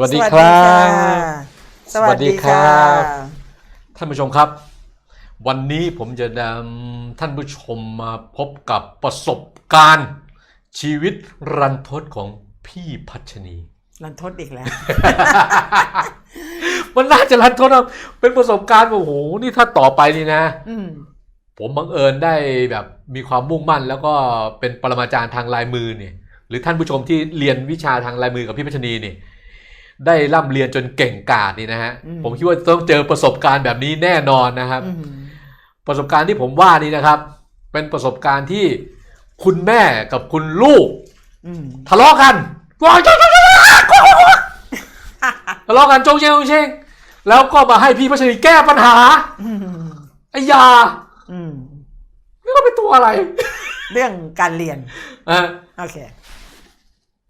วัสดีครับ สวัสดีค่ะท่านผู้ชมครับ วันนี้ผมจะนำท่านผู้ชมมาพบกับประสบการณ์ ชีวิตรันทดของพี่พัชนี รันทดอีกแล้ว มันน่าจะรันทดนะเป็นประสบการณ์โอ้โหนี่ถ้าต่อไปนี่นะอืมผมบังเอิญได้แบบมีความมุ่งมั่น แล้วก็เป็นปรมาจารย์ทางลายมือเนี่ยหรือท่านผู้ชมที่เรียนวิชาทางลายมือกับพี่พัชนีนี่ ได้ร่ำเรียนจนเก่งกาจนี่นะฮะอืมผมคิดว่าต้องเจอประสบการณ์แบบนี้แน่นอนนะครับอืมประสบการณ์ที่ผมว่านี่นะครับ เป็นประสบการณ์ที่คุณแม่กับคุณลูกอืมทะเลาะกันว้าวทะเลาะกันจงเชงจงเชงแล้วก็มาให้พี่พัชรีแก้ปัญหาอืมไอ้ยาอืมนี่ก็เป็นตัวอะไร เรื่องการเรียนอะโอเค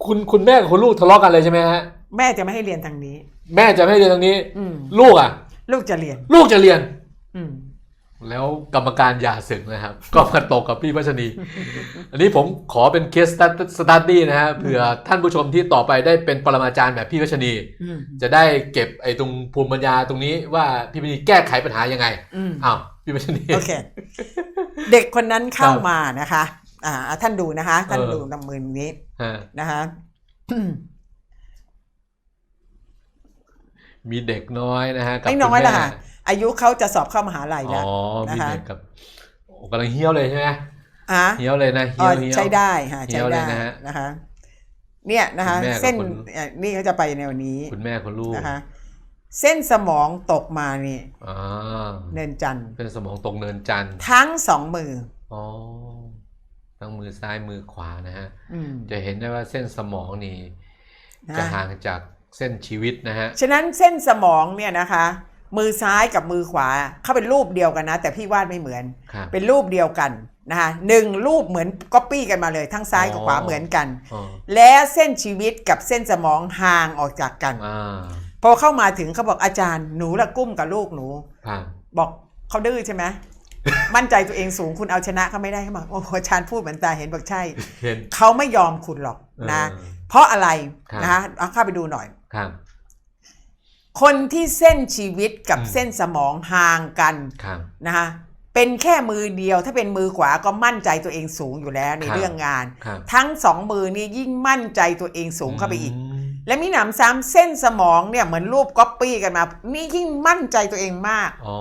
คุณคุณแม่กับคุณลูกทะเลาะกันเลยใช่ไหมฮะ แม่จะไม่ให้เรียนทางนี้ แม่จะไม่ให้เรียนตรงนี้ อืมลูกอะ ลูกจะเรียน ลูกจะเรียน อืม แล้วกรรมการหย่าศึกนะครับ ก็มาตกกับพี่พัชนี อันนี้ผมขอเป็นเคสสตัดดี้นะฮะเผื่อท่านผู้ชมที่ต่อไปได้เป็นปรมาจารย์แบบพี่พัชนี อืมจะได้เก็บไอ้ตรงภูมิปัญญาตรงนี้ว่าพี่พัชนีแก้ไขปัญหายังไงอืม อ้าวพี่พัชนี โอเค เด็กคนนั้นเข้าครับมานะคะ อ่า ท่านดูนะคะ ท่านเออ ดูนำมือนี้ฮะนะคะอื มมีเด็กน้อยนะฮะกับไม่น้อยณละแม่ค่ะ อายุเขาจะสอบเข้ามหาลัยอ๋แล้วอมีนะคะเด็กกับโอ้กำลังเฮี้ยวเลยใช่ไหมอะเฮี้ยวเลยนะอ๋เฮี้อยวเฮี้ยวใช้ได้ค่ะเหี่ใช้ยวเลยได้นะฮะนะคะเนี่ยนะคะคุณแม่กับเส้นคุณเอ่อนี่เขาจะไปแนวนี้คุณแม่คุณลูกนะคะเส้นสมองตกมานี่อ่าเนินจันทร์เป็นสมองตรงเนินจันทร์ทั้งสองมืออ๋อทั้งมือซ้ายมือขวานะฮะอืมจะเห็นได้ว่าเส้นสมองนี่นะจะห่างจาก เส้นชีวิตนะฮะ ฉะนั้นเส้นสมองเนี่ยนะคะ มือซ้ายกับมือขวาเขาเป็นรูปเดียวกันนะ แต่พี่วาดไม่เหมือน ครับ เป็นรูปเดียวกันนะคะหนึ่งรูปเหมือนก๊อปปี้กันมาเลยทั้งซ้ายกับขวาอ๋อเหมือนกัน อ๋อและเส้นชีวิตกับเส้นสมองห่างออกจากกัน อ่าพอเข้ามาถึงเขาบอกอาจารย์หนูละกุ้มกับลูกหนูครับบอกเขาดื้อใช่ไหม มั่นใจตัวเองสูงคุณเอาชนะเขาไม่ได้เขาบอกโอ้โหอาจารย์พูดเหมือนตาเห็นบอกใช่ เห็น เขาไม่ยอมคุณหรอกนะ เออเพราะอะไรครับ นะคะเอาเข้าไปดูหน่อย ครับ คนที่เส้นชีวิตกับอืม เส้นสมองห่างกันครับ นะคะเป็นแค่มือเดียว ถ้าเป็นมือขวาก็มั่นใจตัวเองสูงอยู่แล้วในครับ เรื่องงาน ครับทั้งสองมือนี่ยิ่งมั่นใจตัวเองสูงเข้าไปอีก มและมีหนำซ้ำเส้นสมองเนี่ยเหมือนรูปก๊อปปี้กันมา นี่ยิ่งมั่นใจตัวเองมาก อ๋อ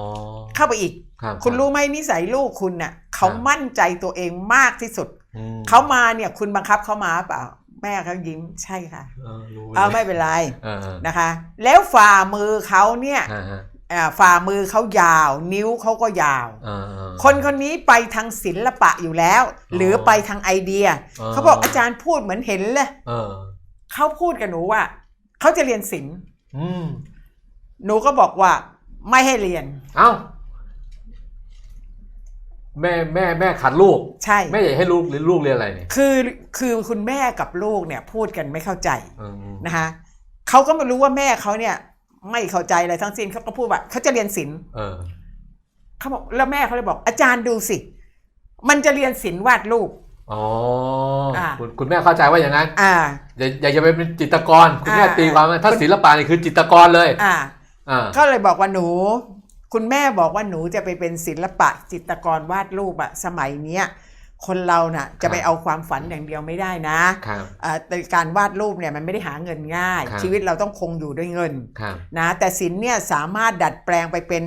เข้าไปอีก ครับคุณรู้ไหมนิสัยลูกคุณน่ะเขามั่นใจตัวเองมากที่สุด อืมเขามาเนี่ยคุณบังคับเขามาเปล่า แม่เขายิ้มใช่ค่ะเออรู้เอาไม่เป็นไรเออเออนะคะ แล้วฝ่ามือเขาเนี่ยอ่าฮะอ่าฝ่ามือเขายาว นิ้วเขาก็ยาวเออเออคนคนนี้ไปทางศิลปะอยู่แล้ว หรือไปทางไอเดียอ๋อเขาบอกอาจารย์พูดเหมือนเห็นเลยเออเขาพูดกับหนูว่าเขาจะเรียนศิลป์อืมหนูก็บอกว่าไม่ให้เรียน เอ้า แม่แม่แม่ขัดลูก ใช่ แม่อยากให้ลูกเรียนลูกเรียนอะไรเนี่ยคือคือคุณแม่กับลูกเนี่ยพูดกันไม่เข้าใจอืมนะคะเขาก็ไม่รู้ว่าแม่เขาเนี่ย ไม่เข้าใจอะไรทั้งสิ้นเขาก็พูดว่าเขาจะเรียนศิลป์เออเขาบอกแล้วแม่เขาเลยบอก อาจารย์ดูสิ มันจะเรียนศิลป์วาดรูปอ๋ออ่าคุณคุณแม่เข้าใจว่าอย่างนั้นอ่าอย่าอย่าจะไปเป็นจิตรกร คุณแม่อ่าตีความว่าถ้าศิลปะนี่คือจิตรกรเลยอ่าอ่าก็เลยบอกว่าหนู คุณแม่บอกว่าหนูจะไปเป็นศิลปะจิตรกรวาดรูปอะสมัยเนี้ยคนเราน่ะจะไปเอาความฝันอย่างเดียวไม่ได้นะครับอ่าแต่การวาดรูปเนี่ยมันไม่ได้หาเงินง่ายครับชีวิตเราต้องคงอยู่ด้วยเงินครับนะแต่ศิลป์เนี่ยสามารถดัดแปลงไปเป็น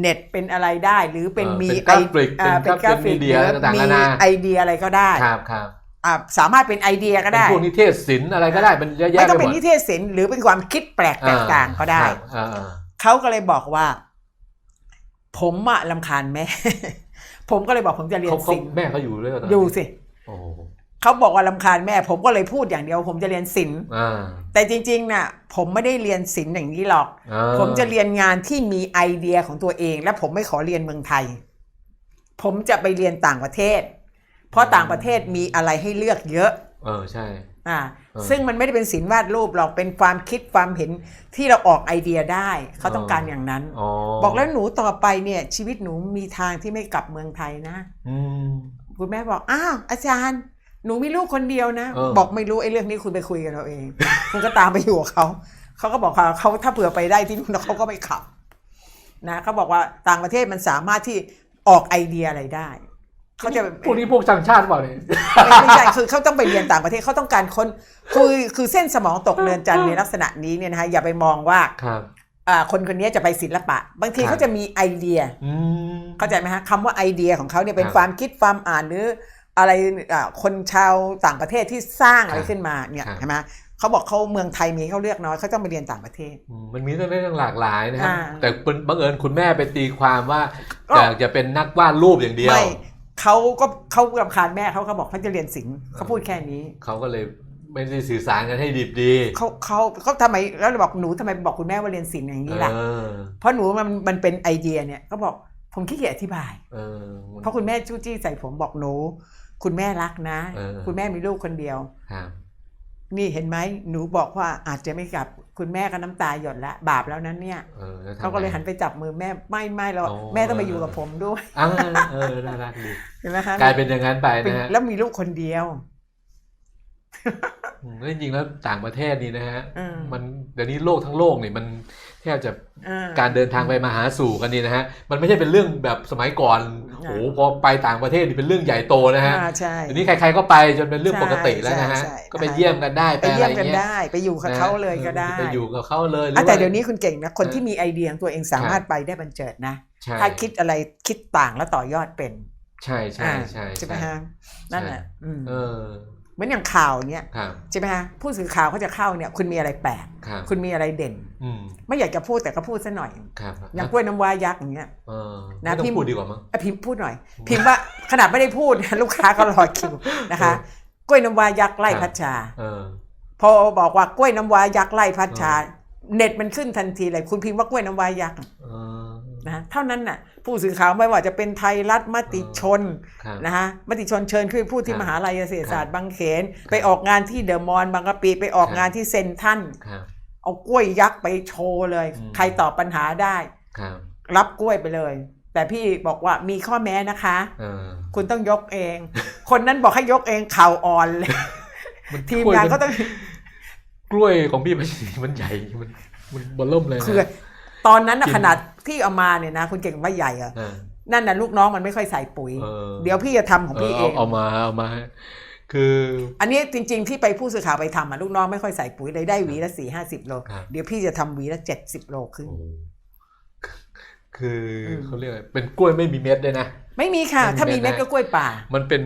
เน็ตเป็นอะไรได้ หรือเป็นเออมีเป็นกราฟิกอ่าเป็นกราฟิกมีเดียหรือต่างๆมีนานาไอเดียอะไรก็ได้ครับครับอ่าสามารถเป็นไอเดียก็เป็นได้พวกนิเทศศิลป์อะไรก็ได้เป็นเยอะแยะไม่ต้องไปหเป็มนดนิเทศศิลป์หรือเป็นความคิดแปลกแตกต่างก็ได้ครับอ่าอ่าเขาก็เลยบอกว่า ผมอะลำคาญแม่ ผมก็เลยบอกผมจะเรียนเขาเขาศิลป์แม่เขาอยู่ด้วยเหรอดูสิโอ้โหเขาบอกว่าลำคาญแม่ ผมก็เลยพูดอย่างเดียว ผมจะเรียนศิลป์อ่าแต่จริงๆน่ะ ผมไม่ได้เรียนศิลป์อย่างนี้หรอก อ่าผมจะเรียนงานที่มีไอเดียของตัวเอง และผมไม่ขอเรียนเมืองไทย ผมจะไปเรียนต่างประเทศ เพราะต่างประเทศมีอะไรให้เลือกเยอะ เออใช่ อ่าเออซึ่งมันไม่ได้เป็นศิลป์วาดรูปหรอกเป็นความคิดความเห็นที่เราออกไอเดียได้ เขาต้องการอย่างนั้นอ๋อบอกแล้วหนูต่อไปเนี่ยชีวิตหนูมีทางที่ไม่กลับเมืองไทยนะอืมคุณแม่บอกอ้าวอาจารย์หนูมีลูกคนเดียวนะเออบอกไม่รู้ไอ้เรื่องนี้คุณไปคุยกันเราเอง คุณก็ตามไปอยู่กับเขาเขาก็บอกว่าเขาถ้าเผื่อไปได้ที่นู่นเขาก็ไม่ขับนะเขาบอกว่าต่างประเทศมันสามารถที่ออกไอเดียอะไรได้ เขาจะพวกนี้พวกต่างชาติเปล่าเนี่ยไม่ไม่ใช่คือเขาต้องไปเรียนต่างประเทศเขาต้องการคนคือคือเส้นสมองตกเรือนจันทร์ในลักษณะนี้เนี่ยนะคะอย่าไปมองว่าครับอ่าคนคนนี้จะไปศิลปะ บางทีครับเขาจะมีไอเดียอืมเข้าใจไหมฮะคำว่าไอเดียของเขาเนี่ยเป็คนรับความคิดความอ่านหรืออะไรอ่าคนชาวต่างประเทศที่สร้างอะไรครับขึ้นมาเนี่ยครับใช่ไหมเขาบอกเขาเมืองไทยมีให้เขาเลือกน้อยเขาต้องไปเรียนต่างประเทศอืมมันมีเรื่องเรื่องหลากหลายนะครับอ่าแต่เป็นบังเอิญคุณแม่ไปตีความว่าก็อยากจะเป็นนักวาดรูปอย่างเดียวไม่ เขาก็เขารำคาญแม่เขาเขาบอกเขาจะเรียนศิลป์เขาพูดแค่นี้ เขาก็เลยไม่ได้สื่อสารกันให้ดีดีเขาเขาเขาทำไมแล้วเราบอกหนูทำไมบอกคุณแม่ว่าเรียนศิลป์อย่างนี้ล่ะเออเพราะหนูมันมันเป็นไอเดียเนี่ยก็บอกผมขี้เกียจอธิบายเออเพราะคุณแม่จู้จี้ใส่ผมบอกหนูคุณแม่รักนะเออคุณแม่มีลูกคนเดียวครับนี่เห็นไหมหนูบอกว่าอาจจะไม่กลับ คุณแม่ก็น้ำตาหยดละบาปแล้วนั้นเนี่ยเออแล้วทำเขาก็เลยไงหันไปจับมือแม่ไม่ไม่เราอ๋อแม่ต้องมาอยู่กับผมด้วยอ่าเออน่ารักดีเห็นไหมคะกลายเป็นอย่างนั้นไปเป็นนะฮะแล้วมีลูกคนเดียวอืมแล้วจริงๆแล้วต่างประเทศนี่นะฮะอืมมันเดี๋ยวนี้โลกทั้งโลกนี่มันแทบจะอ่การเดินทางไปมาหาสู่กันนี่นะฮะมันไม่ใช่เป็นเรื่องแบบสมัยก่อนอ่า โอ้โหพอไปต่างประเทศนี่เป็นเรื่องใหญ่โตนะฮะอ่าใช่เดี๋ยวนี้ใครๆก็ไปจนเป็นเรื่องปกติแล้วนะฮะใช่ใช่ก็ไปเยี่ยมกันได้ไปไปอะไรเยี่ยมกันเงี้ยได้ ไปอยู่กับนะเขาเลยก็ได้ไปอยู่กับเขาเลยหรือะอแต่ว่าเดี๋ยวนี้คุณเก่งนะคนเออที่มีไอเดียของตัวเองสามารถไปได้บันเจิดนะใช่ถ้าคิดอะไรคิดต่างแล้วต่อยอดเป็น ใช่ใช่อ่าใช่ใช่ไหมฮะนั่นแหละอืมเออ เหมือนอย่างข่าวเนี้ยครับใช่ไหมฮะผู้สื่อข่าวเขาจะเข้าเนี่ยคุณมีอะไรแปลกครับคุณมีอะไรเด่นอืมไม่อยากจะพูดแต่ก็พูดซะหน่อยครับอย่างกล้วยน้ำว้ายักษ์อย่างเงี้ยเออนะไม่ต้อพี่งพูดดีกว่ามั้งอะพิมพ์พูดหน่อย พิมพ์ว่าขนาดไม่ได้พูดลูกค้าก็รอคิวนะคะกล้วยน้ำว้ายักษ์ไล่ครับพัชชาเออพอบอกว่ากล้วยน้ำว้ายักษ์ไล่พัชชา เน็ตมันขึ้นทันทีเลยคุณพิมพ์ว่ากล้วยน้ำว้ายักษ์เออ นะเท่านั้นน่ะผู้สื่อข่าวไม่ว่าจะเป็นไทยรัฐมติชนครับนะฮะมติชนเชิญขึ้นพูดที่ครับมหาลัยเกษตรศาสตร์บางเขนครับไปออกงานที่เดอะมอลล์บางกะปิไปออกครับงานที่เซนทรันครับเอากล้วยยักษ์ไปโชว์เลยอืมใครตอบปัญหาได้ครับรับกล้วยไปเลย แต่พี่บอกว่ามีข้อแม้นะคะเออคุณต้องยกเอง คนนั้นบอกให้ยกเองเข่าอ่อนเลยมันทีมงานก็ต้องกล้วยของพี่มันมันใหญ่มันมันเบลเริ่มเลยนะคือ ตอนนั้นนะกินขนาดที่เอามาเนี่ยนะคุณเก่งว่าใหญ่อะเออนั่นน่ะลูกน้องมันไม่ค่อยใส่ปุ๋ยเออเดี๋ยวพี่จะทำของเอพี่อเอเอางเอามาเอามา คือ อันนี้จริง ๆ ที่ไปผู้สื่อข่าวไปทำอะลูกน้องไม่ค่อยใส่ปุ๋ยเลยได้หวีละสี่ห้าสิบโลครับเดี๋ยวพี่จะทำหวีละเจ็ดสิบโลขึ้นโอ้คืออมเขาเรียกอะไรเป็นกล้วยไม่มีเม็ดด้วยนะ ไม่มีค่ะไม่มีถ้ามีเม็เม็ดดนะก็กล้วยป่า มันเป็น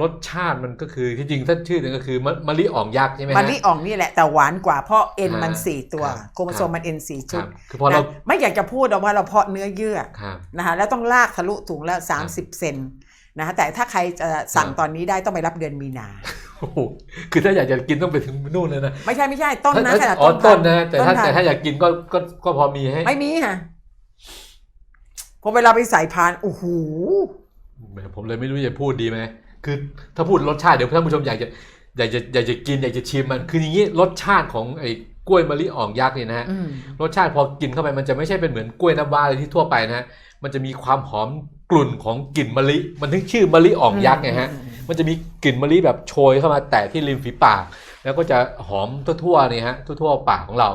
รสชาติมันก็คือที่จริงถ้าชื่อหนึ่งก็คือมะมะลิอ่องยักษ์ใช่ไหมฮะมันลิอ่องนี่แหละแต่หวานกว่าเพราะเอ็นอ่ามันสี่ตัวครับโครโมโซมมันเอ็นสี่คชุรัดบคือพอเรานะไม่อยากจะพูดหรอกว่าเราเพาะเนื้อเยื่อครับนะคะแล้วต้องลากทะลุถุงแล้ว30เซนนะคะแต่ถ้าใครจะสั่งครับตอนนี้ได้ต้องไปรับเดือนมีนาโอ้โหคือถ้าอยากจะกินต้องไปถึงนู่นเลยนะไม่ใช่ไม่ใช่ต้นนะถ้าขนาดอ๋อต้นต้นพันะธุ์แต่ถ้าต้นพันธุ์แต่ถ้าอยากกินก็ก็ก็พอมีให้ไม่มีค่ะพอเวลาไปใส่พานโอ้โหแหมผมเลยไม่รู้จะพูดดีไหม คือถ้าพูดรสชาติเดี๋ยวท่านผู้ชมอยากจะอยากจะอยากจะกินอยากจะชิมมันคืออย่างนี้รสชาติของไอ้กล้วยมะลิอ่องยักษ์เนี่ยนะฮะอืมรสชาติพอกินเข้าไปมันจะไม่ใช่เป็นเหมือนกล้วยน้ำว้าอะไรที่ทั่วไปนะฮะมันจะมีความหอมกลุ่นของกลิ่นมะลิ มันถึงชื่อมะลิอ่องยักษ์ไงฮะมันจะมีกลิ่นมะลิแบบโชยเข้ามาแตะที่ริมฝีปาก แล้วก็จะหอมทั่วๆนี่ฮะทั่วๆปากของเรา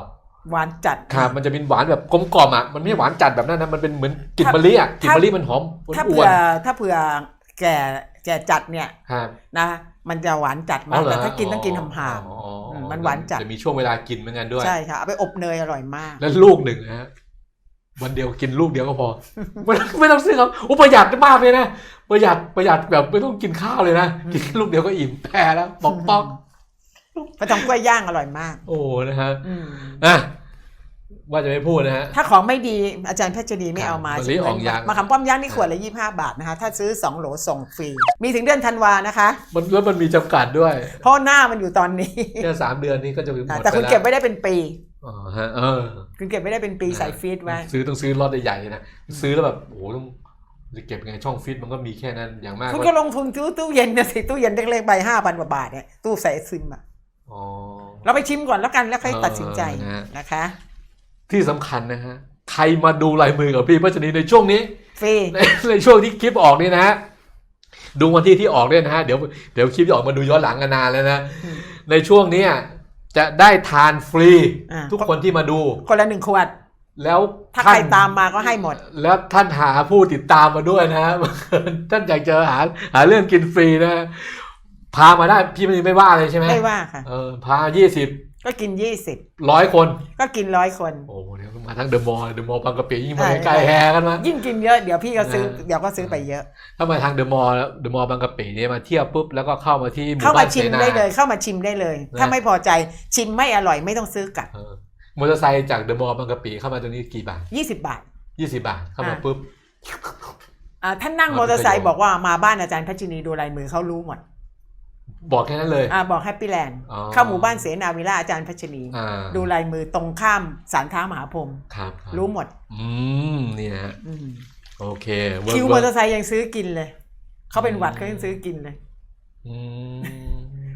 หวานจัดครับมันจะเป็นหวานแบบกลมกล่อมอะมันไม่ใช่หวานจัดแบบนั้นนะมันเป็นเหมือนกลิ่นมะลิอะกลิ่นมะลิมันหอมถ้าอ้เผื่วอนถ้าเผื่อแก่ แก่จัดเนี่ยๆครับนะมันจะหวานจัดอ๋มาอกเหรอแต่ถ้ากินต้องกินหามอ๋ออ๋ออ๋อมมันหวานจัดจะมีช่วงเวลากินเหมือนกันด้วยๆใช่ค่ะเอาไปอบเนยอร่อยมาก แล้วลูกหนึ่งนะฮะวันเดียวกินลูกเดียวก็พอ ไม่ต้องไม่ต้องซื้อครับอุยประหยัดมากเลยนะประหยัดประหยัดแบบไม่ต้องกินข้าวเลยนะอืมกินลูกเดียวก็อิ่มแพ้แล้วปอกปอกปลาทองกล้วยย่างอร่อยมาก โอ้นะฮะอืมอะ ว่าจะไม่พูดนะฮะ ถ้าของไม่ดีอาจารย์เพชรดีไม่ครับเอามาะลิอ่องยักษ์มาคำป้อมย่างนี่ขวดละยี่ห้าบาทนะคะ ถ้าซื้อสองโหลส่งฟรี มีถึงเดือนธันวานะคะ มันแล้วมันมีจำกัดด้วยเพราะหน้ามันอยู่ตอนนี้ แค่สามเดือนนี้ก็จะหมดนะไปแต่คุณล้วเก็บไว้ได้เป็นปี อ๋อฮะเออ คุณเก็บไว้ได้เป็นปีใส่ฟีดไว้ ซื้อต้องซื้อล็อตใหญ่ๆนะซื้อแล้วแบบโอ้โหต้องจะเก็บไงช่องฟิตมันก็มีแค่นั้นอย่างมากคุณก็ก็ลงทุนซื้อตู้เย็นนะสิตู้เย็นเล็กๆใบห้าพันกว่าบาทเนี่ยตู้ใส่ซิมอะอ๋อ เราไปชิมก่อนแล้วกันแล้วค่อยเออตัดสินใจนะฮะ นะคะ ที่สำคัญนะฮะใครมาดูลายมือกับพี่พัชนีในช่วงนี้ฟรีในในช่วงที่คลิปออกนี่นะฮะดูวันที่ที่ออกด้วยนะฮะเดี๋ยวเดี๋ยวคลิปจะออกมาดูย้อนหลังกันนานแล้วนะอืมในช่วงเนี้ยจะได้ทานฟรีอ่าทุกคนที่มาดู คนละหนึ่งขวด แล้วถ้าท่นใครตามมาก็ให้หมด แล้วท่านหาผู้ติดตามมาด้วยนะท่านอยากจะหาหาเรื่องกินฟรีนะ พามาได้พี่ไม่ไม่ว่าเลยใช่ไหมไม่ว่าค่ะเออพายี่สิบ ก็กินยี่สิบร้อยคนก็กินร้อยคน โอ้เดี๋ยวมาทั้งเดอะมอลล์เดอะมอลล์บางกะปิยิ่งมาใช่ใกล้ๆแฮกันมายิ่งกินเยอะเดี๋ยวพี่ก็ซื้อนะเดี๋ยวก็ซื้อไปเยอะ ถ้ามาทางเดอะมอลล์เดอะมอลล์บางกะปิเนี่ยมาเที่ยวปุ๊บแล้วก็เข้ามาที่หมู่เข้าบ้ามานชิมเสนาได้เลย เข้ามาชิมได้เลยนะถ้าไม่พอใจชิมไม่อร่อยไม่ต้องซื้อกลับเออมอเตอร์ไซค์จากเดอะมอลล์บางกะปิเข้ามาตรงนี้กี่บาท20บาทยี่สิบาทเข้ามาอ่าปุ๊บอ่าท่านนั่งอ่ามมอเตอร์ไซเป็นค์ประโยชน์บอกว่ามาบ้านอาจารย์พัชนีดูลายมือเขารู้หมด บอกแค่นั้นเลย อ่าบอกแฮปปี้แลนด์อ๋อเข้าหมู่บ้านเสนาวิลาอาจารย์พัชนีอ่าดูลายมือตรงข้ามสารค้ามหาพรหมครับคบรู้หมด อืมนี่นะฮะอืมโอเคเวิร์กคิวมเวิอร์กเตอร์ไซค์ยังซื้อกินเลย เขาเป็นหวัดเขายังซื้อกินเลยอืม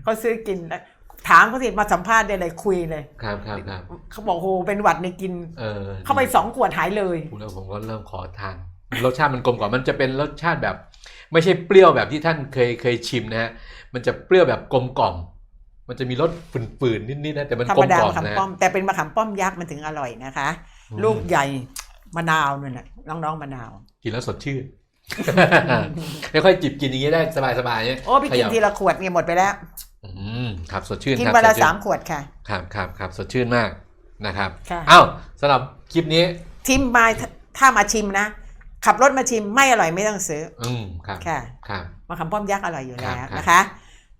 เขาซื้อกินแล้วถามเขาสิมาสัมภาษณ์ได้เลยคุยเลย ครับครับครับเขาบอกโหเป็นหวัดในกิน เออเข้าไปสองขวดหายเลยพูดแล้วผมก็เริ่มขอทาน รสชาติมันกลมกล่อมมันจะเป็นรสชาติแบบ ไม่ใช่เปรี้ยวแบบที่ท่านเคยเคยชิมนะฮะมันจะเปรี้ยวแบบกลมกล่อม มันจะมีรสฝืนๆนิดๆนะแต่มันธรกลรมมดากล่อมมะขามนะป้อมแต่เป็นมะขามป้อมยักษ์มันถึงอร่อยนะคะ ลูกใหญ่มะนาวนั่นน่ะน้องๆมะนาว กินแล้วสดชื่นไม่ค่อยจิบกินอย่างนี้ได้สบายๆเนี่ยโอ้พี่กินทีละขวดเนี่ยหมดไปแล้วอืมครับสดชื่นกินครับวันละสดชื่สามขวดค่ะ ครับครับครับสดชื่นมากนะครับค่ะอ้าวสำหรับคลิปนี้ชิมมาถ้ามาชิมนะ ขับรถมาชิมไม่อร่อยไม่ต้องซื้ออืมครับค่ะครับมะขามป้อมยักษ์อร่อยอยู่แล้วครับนะคะ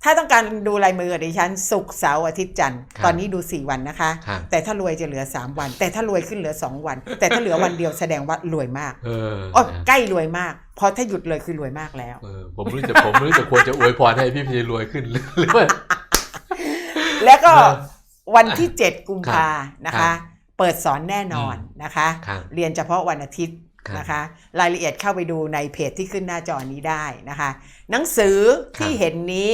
ถ้าต้องการดูลายมือกับดิฉันศุกร์เสาร์อาทิตย์จันทร์ครับตอนนี้ดู 4 วันนะคะครับแต่ถ้ารวยจะเหลือ 3 วัน แต่ถ้ารวยขึ้นเหลือ 2 วัน แต่ถ้าเหลือวันเดียวแสดงว่ารวยมากเออโอ้นะใกล้รวยมากเพราะถ้าหยุดเลยคือรวยมากแล้วเออผมไม่รู้จะผมไม่รู้จะควรจะอวยพรให้พี่พีรวยขึ้นหรือว่าแล้วก็เออวันที่ 7 กุมภานะครัคะบเปิดสอนแน่นอนนะคะครับเรียนเฉพาะวันอาทิตย์ครับ นะคะรายละเอียดเข้าไปดูในเพจที่ขึ้นหน้าจอนี้ได้นะคะหนังสือที่ครับเห็นนี้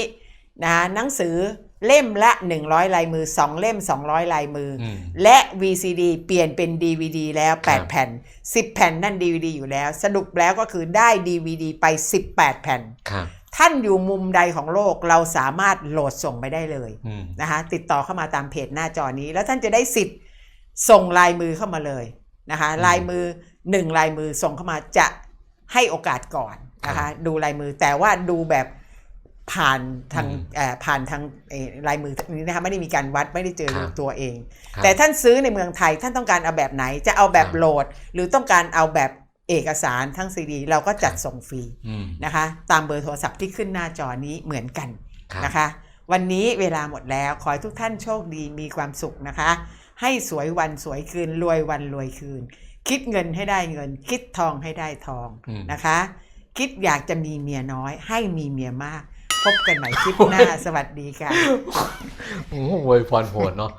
นะหนังสือเล่มละ 100 ลายมือ 2 เล่ม 200 ลายมือออืมและ VCD เปลี่ยนเป็น DVD แล้วครับ8แผ่น 10 แผ่นนั่น DVD อยู่แล้ว สรุปแล้วก็คือได้ DVD ไป 18 แผ่นครับท่านอยู่มุมใดของโลกเราสามารถโหลดส่งไปได้เลยอืมนะคะติดต่อเข้ามาตามเพจหน้าจอนี้ แล้วท่านจะได้สิทธิ์ส่งลายมือเข้ามาเลยนะคะอืมลายมือ หนึ่งลายมือส่งเข้ามาจะให้โอกาสก่อนนะครัคะบดูลายมือแต่ว่าดูแบบผ่านทางอืมเอ่อผ่านทางเอ่อลายมือนี้นะคะไม่ได้มีการวัดไม่ได้เจอครับตัวเองครับแต่ท่านซื้อในเมืองไทยท่านต้องการเอาแบบไหนจะเอาแบบครับโหลด หรือต้องการเอาแบบเอกสารทั้งซีดีเราก็จัดส่งฟรีอืมนะคะตามเบอร์โทรศัพท์ที่ขึ้นหน้าจอนี้เหมือนกันครับนะคะ วันนี้เวลาหมดแล้ว ขอให้ทุกท่านโชคดีมีความสุขนะคะ ให้สวยวันสวยคืนรวยวันรวยคืน คิดเงินให้ได้เงิน คิดทองให้ได้ทองอืมนะคะ คิดอยากจะมีเมียน้อย ให้มีเมียมาก พบกันใหม่คลิปหน้า สวัสดีค่ะ โอ้โหอวยพรโหดเนาะ